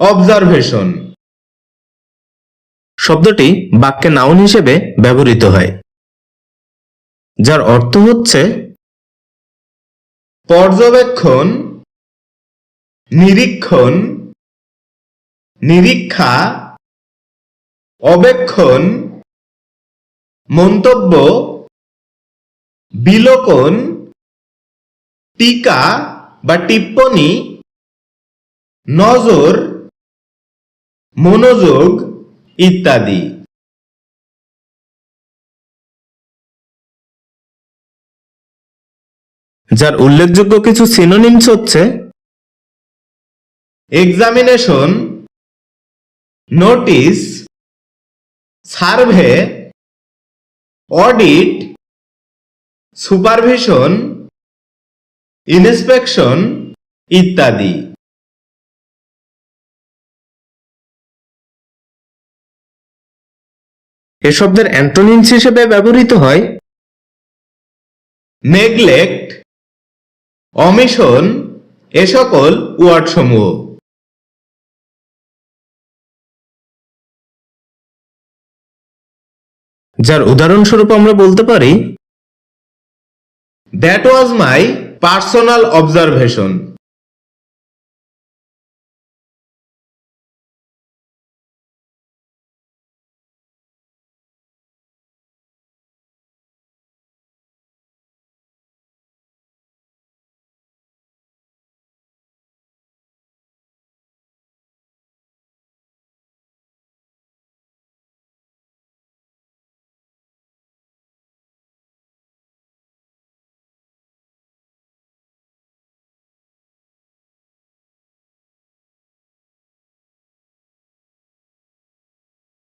Observation শব্দটি বাক্যে noun হিসেবে ব্যবহৃত হয়। যার অর্থ হচ্ছে পর্যবেক্ষণ নিরীক্ষণ নিরীক্ষা অবেক্ষণ মন্তব্য বিলোকন টিকা বা টিপ্পনী নজর মনোযোগ ইত্যাদি। যার উল্লেখযোগ্য কিছু সিনোনিমস হচ্ছে examination notice survey audit supervision inspection ইত্যাদি। এ শব্দের অ্যান্টোনিমস হিসেবে ব্যবহৃত হয় নেগলেক্ট অমিশন এ সকল ওয়ার্ডসমূহ। যার উদাহরণস্বরূপ আমরা বলতে পারি that was my personal observation